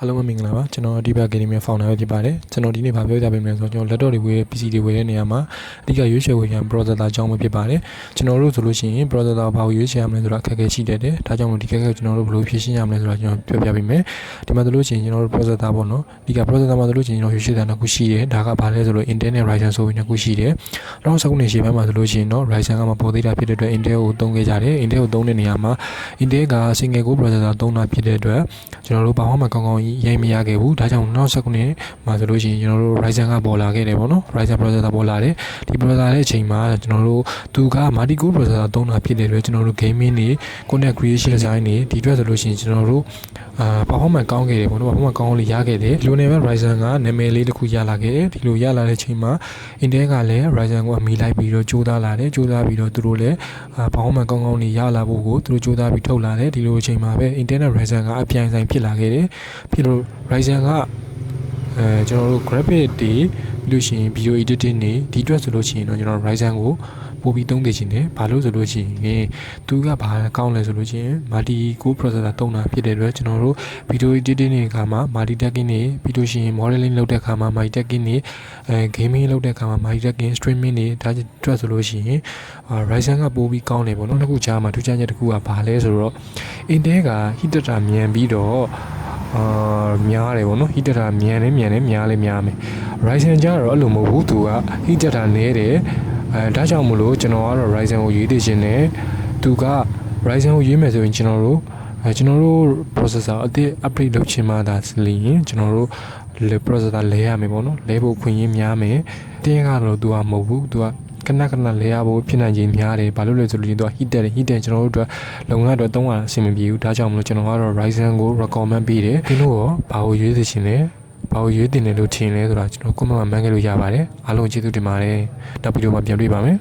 အားလုံးပဲမင်္ဂလာပါကျွန်တော်ဒီဘက် Academy Founder ပဲဖြစ်ပါတယ်ကျွန်တော်ဒီနေ့ဗာပြောပြပေးမယ်ဆိုတော့ကျွန်တော် laptop တွေဝယ် PC တွေဝယ်တဲ့နေရာမှာအဓိကရွေးချယ်ဝယ်ရန် processor အကြောင်းပဲဖြစ်ပါတယ်ကျွန်တော်တို့ဆိုလို့ရှိရင် processor ဘာကိုရွေးချယ်ရမလဲဆိုတာအခက်အခဲရှိတတ်တယ်ဒါကြောင့်မို့ဒီခက်ခဲကိုကျွန်တော်တို့ဘယ်လိုဖြေရှင်းရမလဲဆိုတာကျွန်တော်ပြောပြပေးမယ်ဒီမှာဆိုလို့ရှိရင်ကျွန်တော်တို့ processor ပေါ့နော်ဒီက processor မှာဆိုလို့ရှိရင်ကျွန်တော်ရွေးချယ်တာနှစ်ခုရှိတယ်ဒါကဘာလဲဆိုလို့ Intel နဲ့ Ryzen ဆိုပြီးနှစ်ခုရှိတယ်နောက်ဆက်ခုနှစ်ရှေ့ပိုင်းမှာဆိုလို့ရှိရင်တော့ Ryzen ကမှပေါ်သေးတာဖြစ်တဲ့အတွက် Intel ကိုသုံးခဲ့ကြတယ် Intel ကိုသုံးတဲ့နေရာမှာ Intel က single core processor သုံးတာဖြစ်တဲ့အတွက်ကျွန်တော်တို့ဘာမှမကောင်းကောင်းရိုက်မရခဲ့ဘူးဒါကြောင့်နောက်ဆက်ခုနှစ်မှာဆိုလို့ရှိရင်ကျွန်တော်တို့ Ryzen ကပေါ်လာခဲ့တယ်ပေါ့နော် Ryzen processor ပေါ်လာတယ်ဒီ processor ရဲ့အချိန်မှာကျွန်တော်တို့သူက multi core processor သုံးတာဖြစ်တဲ့အတွက်ကျွန်တော်တို့ gaming တွေ content creation design တွေဒီအတွက်ဆိုလို့ရှိရင်ကျွန်တော်တို့အာ performance ကောင်းခဲ့တယ်ပေါ့နော် performance ကောင်းလေးရခဲ့တယ်ဒီလိုနေပဲ Ryzen ကနာမည်လေးတစ်ခုရလာခဲ့တယ်ဒီလိုရလာတဲ့အချိန်မှာ Intel ကလည်း Ryzen ကိုအမီလိုက်ပြီးတော့ကြိုးစားလာတယ်ကြိုးစားပြီးတော့သူတို့လည်းအာ performance ကောင်းကောင်းလေးရလာဖို့ကိုသူတို့ကြိုးစားပြီးထုတ်လာတယ်ဒီလိုအချိန်မှာပဲ Intel နဲ့ Ryzen ကအပြိုင်ဆိုင်ဖြစ်လာခဲ့တယ်ဖြစ်လို့ Ryzen ကအဲကျွန်တော်တို့ graphic တွေပြီးလို့ရှိရင် video editing တွေဒီအတွက်ဆိုလို့ရှိရင်တော့ကျွန်တော် Ryzen ကိုပို့ပြီးသုံးနေခြင်းတယ်ဘာလို့ဆိုလို့ရှိရင်သူကဘာကောင်းလဲဆိုလို့ရှိရင် multi core processor သုံးတာဖြစ်တဲ့အတွက်ကျွန်တော်တို့ video editing တွေအခါမှာ multitasking တွေပြီးလို့ရှိရင် modeling လုပ်တဲ့အခါမှာ multitasking တွေအဲ gaming လုပ်တဲ့အခါမှာ multitasking streaming တွေဒါအတွက်ဆိုလို့ရှိရင်အာ Ryzen ကပို့ပြီးကောင်းတယ်ပေါ့နော်တစ်ခုကြားမှာထူးခြားချက်တစ်ခုကဘာလဲဆိုတော့ Intel က heat data မြန်ပြီးတော့ အာများတယ်ပေါ့နော် heat data မြန်တယ်မြန်တယ်များလည်းများမယ် Ryzen ကြတော့အဲ့လိုမဟုတ်ဘူးသူက heat data နည်းတယ်အဲဒါကြောင့်မလို့ကျွန်တော်ကတော့ Ryzen ကိုရွေးသိချင်တယ်သူက Ryzen ကိုရွေးမယ်ဆိုရင်ကျွန်တော်တို့အဲကျွန်တော်တို့ processor အသစ် upgrade လုပ်ချင်မှသာလျင်ကျွန်တော်တို့လေ processor လဲရမယ်ပေါ့နော်လဲဖို့ခွင့်ရင်းများမယ်တင်းကတော့သူကမဟုတ်ဘူးသူက ခဏခဏလဲရဖို့ဖြစ်နိုင်ခြင်းများတယ်ဘာလို့လဲဆိုလို့ရင်သူက heat တယ် heat တယ်ကျွန်တော်တို့အတွက်လုပ်ငန်းအတွက်သုံးရအဆင်မပြေဘူးဒါကြောင့်မလို့ကျွန်တော်ကတော့ Ryzen ကို recommend ပေးတယ်ဒီလိုရောဘာကိုရွေးသိချင်လဲဘာကိုရွေးတင်တယ်လို့ထင်လဲဆိုတာကျွန်တော် comment မှာမှန်းခဲ့လို့ရပါတယ်အားလုံးကျေးဇူးတင်ပါတယ်နောက်ဗီဒီယိုမှာပြန်တွေ့ပါမယ်